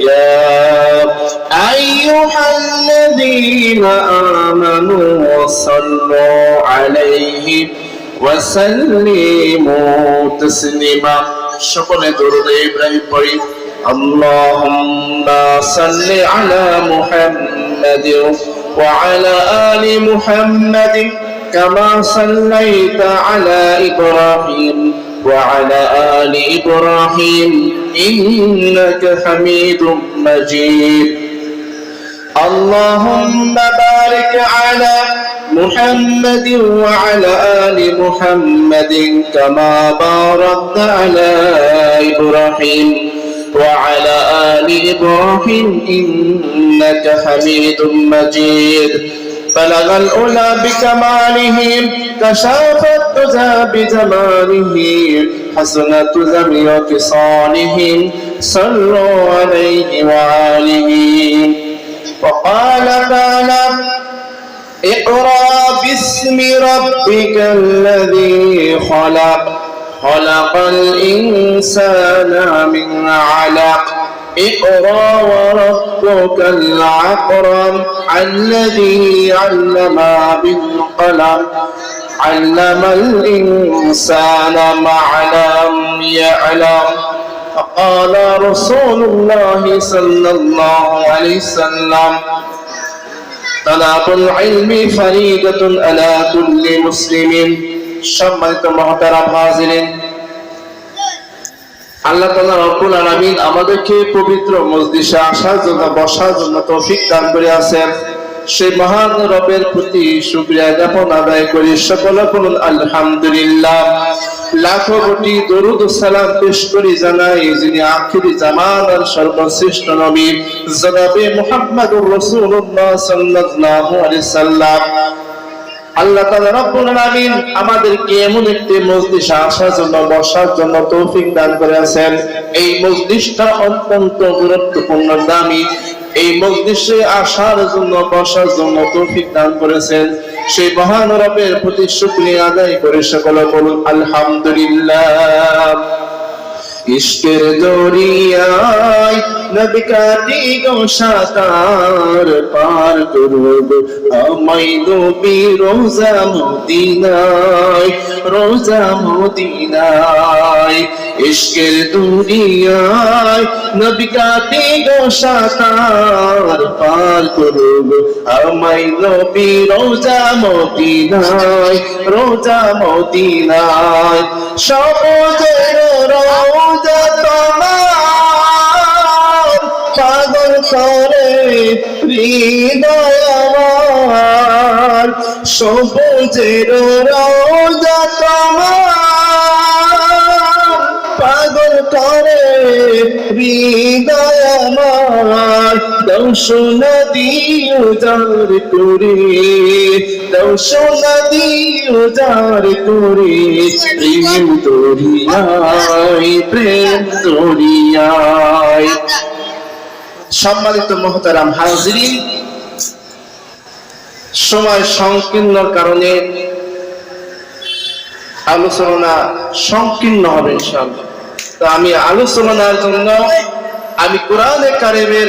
يا أيها الذين آمنوا وصلوا عليه وسلموا تسليما. شكرا درود إبراهيم بريم اللهم صل على محمد وعلى آل محمد كما صليت على إبراهيم وعلى آل إبراهيم إنك حميد مجيد. اللهم بارك على محمد وعلى آل محمد كما باركت على إبراهيم وعلى آل إبراهيم إنك حميد مجيد. بلغ الأولى بكماله كشاف الدجى بجماله حسنت جميع خصاله صلوا عليه وآله. وقال تعالى اقرأ باسم ربك الذي خلق. خلق الإنسان من علق. اقرأ وربك الأكرم الذي علم بالقلم. علم الإنسان ما لم يعلم فقال رسول الله صلى الله عليه وسلم طلب العلم فريضة على كل مسلم সম্মানিত মহতারাম হাজিরিন আল্লাহ তাআলা রব্বুল আলামিন আমাদেরকে পবিত্র মসজিদে আসার জন্য বসার জন্য তৌফিক দান করে আছেন সেই মহান রবের প্রতি শুকরিয়া জ্ঞাপন আদায় করি। সকলে বলুন, আলহামদুলিল্লাহ। লাখো কোটি দরুদ সালাম পেশ করি জানাই যিনি আখিরি জামানার সর্বশ্রেষ্ঠ নবী, জনাবে মুহাম্মদুর রাসূলুল্লাহ সাল্লাল্লাহু আলাইহি সাল্লাম। আল্লাহ তাআলা রব্বুল আলামিন আমাদেরকে এমন একটি মজলিসে আসার জন্য, বসার জন্য তৌফিক দান করেছেন। এই মজলিসটা অত্যন্ত গুরুত্বপূর্ণ, দামি। এই মজলিসে আসার জন্য, বসার জন্য তৌফিক দান করেছেন। সেই মহান রবের প্রতি শুকরিয়া আদায় করে সকল বলুন, আলহামদুলিল্লাহ। ইশকের দরিয়ায় নবী কাটি গো সাতার পার করব। আমায় নবী রোজা মদিনায় রোজা মদিনায়। ইশকের দরিয়ায় নবী কাটি গো সাতার পার করব। আমায় নবী রোজা মদিনায় রোজা মদিনায়। সবুজের রোজা তোমার পাগল করে হৃদয় আমার রোজা তোমার পাগল করে হৃদয় দর্শন দিও যার করে দর্শন দিও যার করে, প্রেম প্রেম সম্মানিত মহতারাম হাজিরিন, সময় সংকীর্ণর কারণে আলোচনা সংকীর্ণ হবে ইনশাআল্লাহ। তো আমি আলোচনার জন্য আমি কোরআনে কারিমের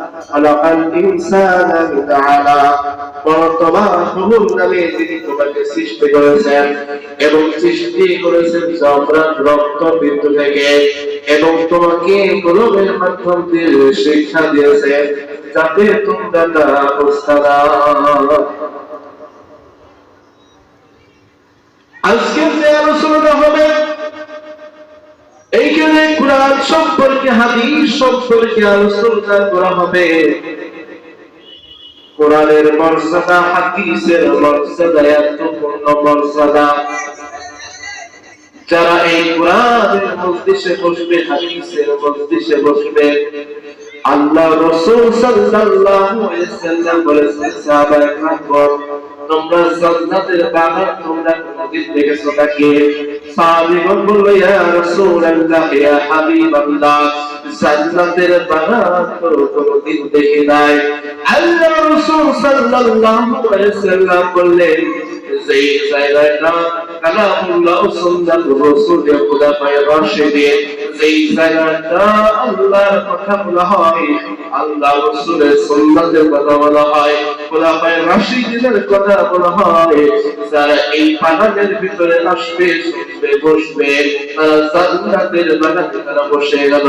خلق خلق الانسان من علق তোমার প্রভুর নামে যিনি তোমাকে সৃষ্টি করেছেন এবং সৃষ্টি করেছেন সম্রাট রক্ত বিন্দু থেকে এবং তোমাকে কলমের মাধ্যম দিয়ে শিক্ষা দিয়েছেন যাতে তোমরা তা হাদিস সম্পর্কে আলোচনা করা হবে। কোরআনের যারা এই কোরআনের মজলিসে বসবে, হাদিসের মজলিসে বসবে, আল্লাহ রাসূল সাল্লাল্লাহু আলাইহি বলেছেন, সাহাবায়ে তোমরা জান্নাতের বাগান, তোমরা কোনদিন দেখেছ নাকি? সাহাবীগণ বলল, ইয়া রাসূলুল্লাহ, ইয়া হাবিবাল্লাহ, জান্নাতের বাগান তো কোনদিন দেখি নাই। আল্লাহ রাসূল সাল্লাল্লাহু আলাইহি সাল্লাম বললেন যারা এই বাগানের ভিতরে আসবে বসবে তারা জান্নাতের বাগানে বসে গেল